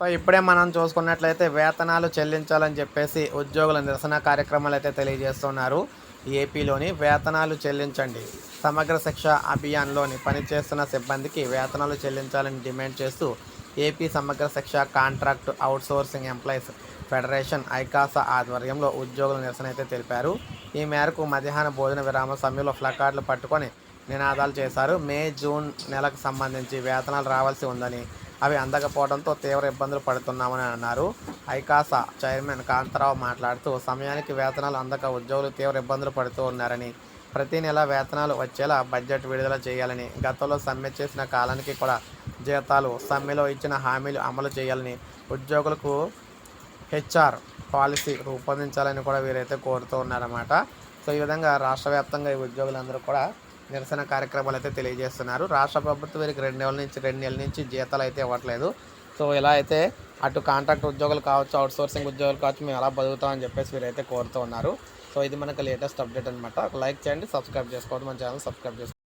So ఇప్పుడే మనం చూసుకున్నట్లయితే వేతనాలు చెల్లించాలని చెప్పేసి ఉద్యోగుల నిరసన కార్యక్రమాలు అయితే తెలియజేస్తున్నారు. ఏపీలోని వేతనాలు చెల్లించండి. సమగ్ర శిక్ష అభియాన్లోని పనిచేస్తున్న సిబ్బందికి వేతనాలు చెల్లించాలని డిమాండ్ చేస్తూ AP Samagra Shiksha contract outsourcing employees federation ఐకాసా ఆధ్వర్యంలో ఉద్యోగుల నిరసన అయితే తెలిపారు. ఈ మేరకు మధ్యాహ్న భోజన విరామ సమయంలో ఫ్లకార్డులు పట్టుకొని నినాదాలు చేశారు. మే జూన్ నెలకు సంబంధించి వేతనాలు రావాల్సి ఉందని అవి అందకపోవడంతో తీవ్ర ఇబ్బందులు పడుతున్నామని అన్నారు. ఐకాసా చైర్మన్ కాంతారావు మాట్లాడుతూ సమయానికి వేతనాలు అందక ఉద్యోగులు తీవ్ర ఇబ్బందులు పడుతూ ఉన్నారని ప్రతి నెల వేతనాలు వచ్చేలా బడ్జెట్ విడుదల చేయాలని గతంలో సమ్మె చేసిన కాలానికి కూడా జీతాలు సమ్మెలో ఇచ్చిన హామీలు అమలు చేయాలని ఉద్యోగులకు హెచ్ఆర్ పాలసీ రూపొందించాలని కూడా వీరైతే కోరుతూ ఉన్నారన్నమాట. సో ఈ విధంగా రాష్ట్ర వ్యాప్తంగా ఈ ఉద్యోగులందరూ కూడా నిరసన కార్యక్రమాలు అయితే తెలియజేస్తున్నారు. రాష్ట్ర ప్రభుత్వం వీరికి రెండు నెలల నుంచి రెండు నెలల నుంచి జీతాలు అయితే ఇవ్వట్లేదు. సో ఇలా అయితే అటు కాంట్రాక్ట్ ఉద్యోగులు కావచ్చు అవుట్ సోర్సింగ్ ఉద్యోగులు కావచ్చు మేము ఎలా బతుకుతామని చెప్పేసి వీరైతే కోరుతూ ఉన్నారు. సో ఇది మనకు లేటెస్ట్ అప్డేట్ అనమాట లైక్ చేయండి సబ్స్క్రైబ్ చేసుకోవద్దు. మన ఛానల్ సబ్స్క్రైబ్ చేసుకోండి